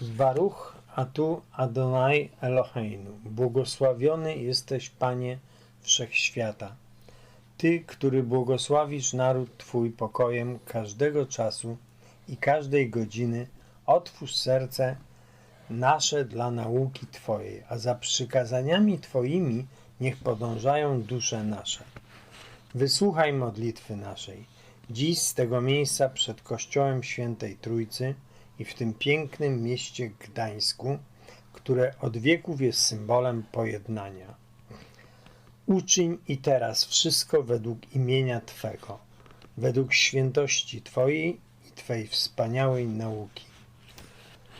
Baruch Atu Adonai Eloheinu. Błogosławiony jesteś, Panie Wszechświata. Ty, który błogosławisz naród Twój pokojem każdego czasu i każdej godziny, otwórz serce nasze dla nauki Twojej, a za przykazaniami Twoimi niech podążają dusze nasze. Wysłuchaj modlitwy naszej. Dziś z tego miejsca przed Kościołem Świętej Trójcy i w tym pięknym mieście Gdańsku, które od wieków jest symbolem pojednania. Uczyń i teraz wszystko według imienia Twego, według świętości Twojej i Twej wspaniałej nauki.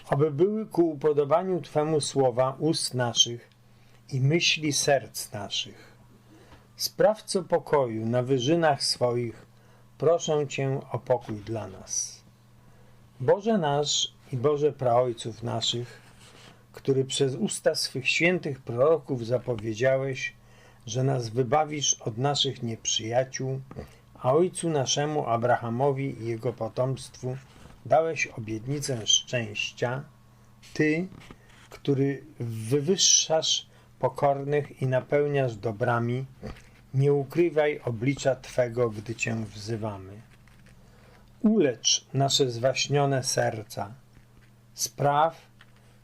Aby były ku upodobaniu Twemu słowa ust naszych i myśli serc naszych. Sprawco pokoju na wyżynach swoich, proszę Cię o pokój dla nas. Boże nasz i Boże praojców naszych, który przez usta swych świętych proroków zapowiedziałeś, że nas wybawisz od naszych nieprzyjaciół, a ojcu naszemu Abrahamowi i jego potomstwu dałeś obietnicę szczęścia, Ty, który wywyższasz pokornych i napełniasz dobrami, nie ukrywaj oblicza Twego, gdy Cię wzywamy. Ulecz nasze zwaśnione serca. Spraw,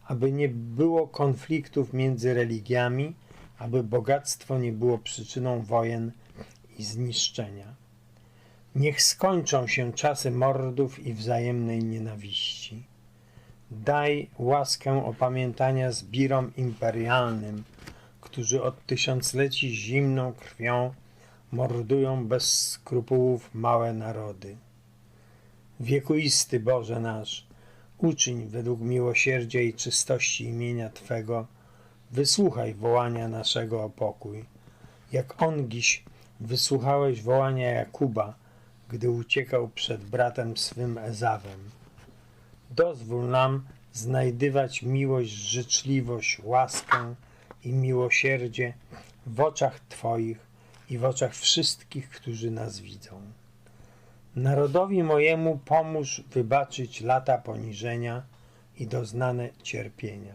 aby nie było konfliktów między religiami, aby bogactwo nie było przyczyną wojen i zniszczenia. Niech skończą się czasy mordów i wzajemnej nienawiści. Daj łaskę opamiętania zbirom imperialnym, którzy od tysiącleci zimną krwią mordują bez skrupułów małe narody. Wiekuisty Boże nasz, uczyń według miłosierdzia i czystości imienia Twego, wysłuchaj wołania naszego o pokój, jak ongiś wysłuchałeś wołania Jakuba, gdy uciekał przed bratem swym Ezawem. Dozwól nam znajdywać miłość, życzliwość, łaskę i miłosierdzie w oczach Twoich i w oczach wszystkich, którzy nas widzą. Narodowi mojemu pomóż wybaczyć lata poniżenia i doznane cierpienia.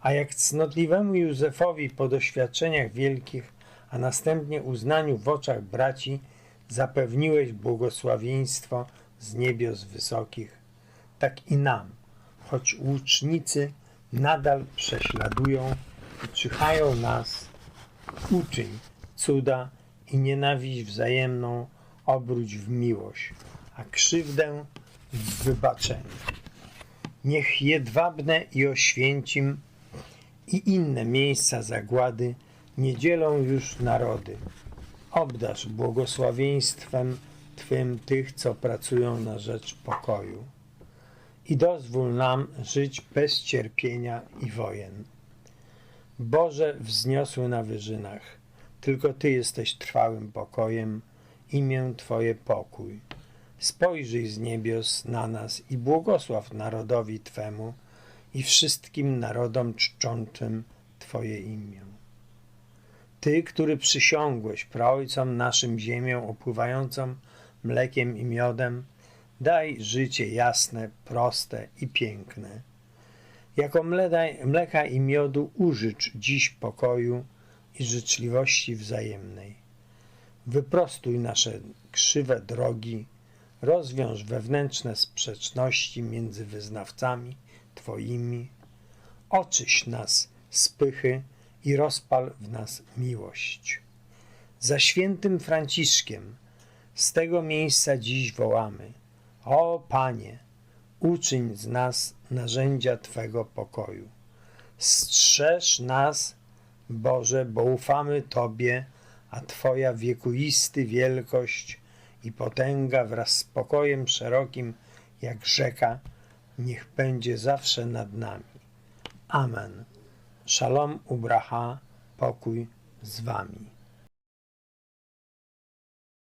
A jak cnotliwemu Józefowi po doświadczeniach wielkich, a następnie uznaniu w oczach braci, zapewniłeś błogosławieństwo z niebios wysokich, tak i nam, choć łucznicy nadal prześladują i czyhają nas, uczyń cuda i nienawiść wzajemną obróć w miłość, a krzywdę w wybaczenie. Niech Jedwabne i Oświęcim i inne miejsca zagłady nie dzielą już narody. Obdasz błogosławieństwem Twym tych, co pracują na rzecz pokoju. I dozwól nam żyć bez cierpienia i wojen. Boże wzniosły na wyżynach, tylko Ty jesteś trwałym pokojem, imię Twoje pokój. Spojrzyj z niebios na nas i błogosław narodowi Twemu i wszystkim narodom czczącym Twoje imię. Ty, który przysiągłeś praojcom naszym ziemią opływającą mlekiem i miodem, daj życie jasne, proste i piękne. Jako mleka i miodu użycz dziś pokoju i życzliwości wzajemnej. Wyprostuj nasze krzywe drogi, rozwiąż wewnętrzne sprzeczności między wyznawcami Twoimi, oczyś nas z pychy i rozpal w nas miłość. Za świętym Franciszkiem z tego miejsca dziś wołamy: O Panie, uczyń z nas narzędzia Twego pokoju. Strzeż nas, Boże, bo ufamy Tobie, a Twoja wiekuisty wielkość i potęga wraz z pokojem szerokim jak rzeka niech będzie zawsze nad nami. Amen. Shalom ubracha, pokój z Wami.